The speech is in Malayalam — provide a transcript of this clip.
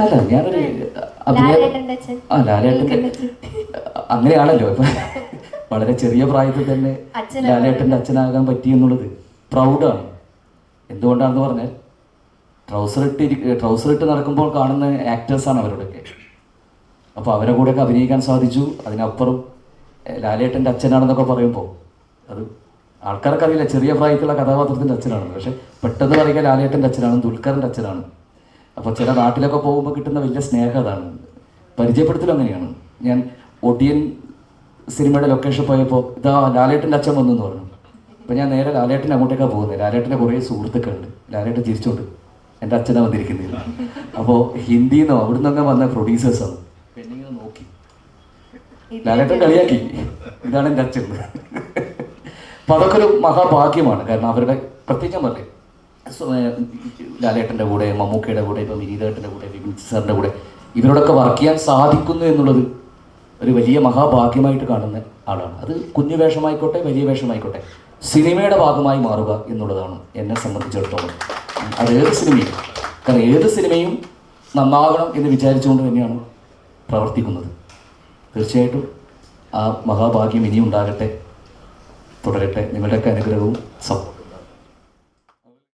അല്ല ഞാനൊരു ലാലേട്ടന്റെ ആ ലാലേട്ടന്റെ അങ്ങനെയാണല്ലോ ഇപ്പൊ വളരെ ചെറിയ പ്രായത്തിൽ തന്നെ ലാലേട്ടന്റെ ലാലേട്ടന്റെ അച്ഛനാകാൻ പറ്റി എന്നുള്ളത്. പ്രൗഡാണ്. എന്തുകൊണ്ടാണെന്ന് പറഞ്ഞാൽ ട്രൗസർ ഇട്ട് ട്രൗസർ ഇട്ട് നടക്കുമ്പോൾ കാണുന്ന ആക്ടേഴ്സാണ് അവരോടൊക്കെ അപ്പോൾ അവരെ കൂടെയൊക്കെ അഭിനയിക്കാൻ സാധിച്ചു. അതിനപ്പുറം ലാലേട്ടന്റെ ലാലേട്ടന്റെ അച്ഛനാണെന്നൊക്കെ പറയുമ്പോൾ അത് ആൾക്കാർക്ക് അറിയില്ല ചെറിയ പ്രായത്തിലുള്ള കഥാപാത്രത്തിന്റെ അച്ഛനാണ് പക്ഷെ പെട്ടെന്ന് പറയുക ലാലേട്ടന്റെ അച്ഛനാണ് ദുൽഖറിന്റെ അച്ഛനാണ്. അപ്പോൾ ചില നാട്ടിലൊക്കെ പോകുമ്പോൾ കിട്ടുന്ന വലിയ സ്നേഹം അതാണ്. പരിചയപ്പെടുത്തലും അങ്ങനെയാണ്. ഞാൻ ഒടിയൻ സിനിമയുടെ ലൊക്കേഷൻ പോയപ്പോൾ ഇതാ ലാലേട്ടന്റെ അച്ഛൻ വന്നു എന്ന് പറഞ്ഞു. അപ്പോൾ ഞാൻ നേരെ ലാലേട്ടന്റെ അങ്ങോട്ടേക്കാണ് പോകുന്നത്. ലാലേട്ടന്റെ കുറേ സുഹൃത്തുക്കളുണ്ട്. ലാലേട്ടൻ ചിരിച്ചുകൊണ്ട് എന്റെ അച്ഛനാണ് വന്നിരിക്കുന്നത്. അപ്പോൾ ഹിന്ദിയിൽ നിന്നോ അവിടെ നിന്നൊക്കെ വന്ന പ്രൊഡ്യൂസേഴ്സാണ് പെണ്ണിങ്ങനെ നോക്കി. ലാലേട്ടൻ കളിയാക്കി. ഇതാണ് എന്റെ അച്ഛൻ. അപ്പൊ അതൊക്കെ ഒരു മഹാഭാഗ്യമാണ്. കാരണം അവരുടെ പ്രത്യേകം ഏർ ലാലേട്ടന്റെ കൂടെ മമ്മൂക്കയുടെ കൂടെ ഇപ്പം വിനീതേട്ടന്റെ കൂടെ വിപിൻ സാറിന്റെ കൂടെ ഇവരോടൊക്കെ വർക്ക് ചെയ്യാൻ സാധിക്കുന്നു എന്നുള്ളത് ഒരു വലിയ മഹാഭാഗ്യമായിട്ട് കാണുന്ന ആളാണ്. അത് കുഞ്ഞു വേഷമായിക്കോട്ടെ വലിയ വേഷമായിക്കോട്ടെ സിനിമയുടെ ഭാഗമായി മാറുക എന്നുള്ളതാണ് എന്നെ സംബന്ധിച്ചിടത്തോളം. അത് ഏത് സിനിമയും കാരണം ഏത് സിനിമയും നന്നാകണം എന്ന് വിചാരിച്ചുകൊണ്ട് തന്നെയാണ് പ്രവർത്തിക്കുന്നത്. തീർച്ചയായിട്ടും ആ മഹാഭാഗ്യം ഇനിയും ഉണ്ടാകട്ടെ തുടരട്ടെ. നിങ്ങളുടെയൊക്കെ അനുഗ്രഹവും സ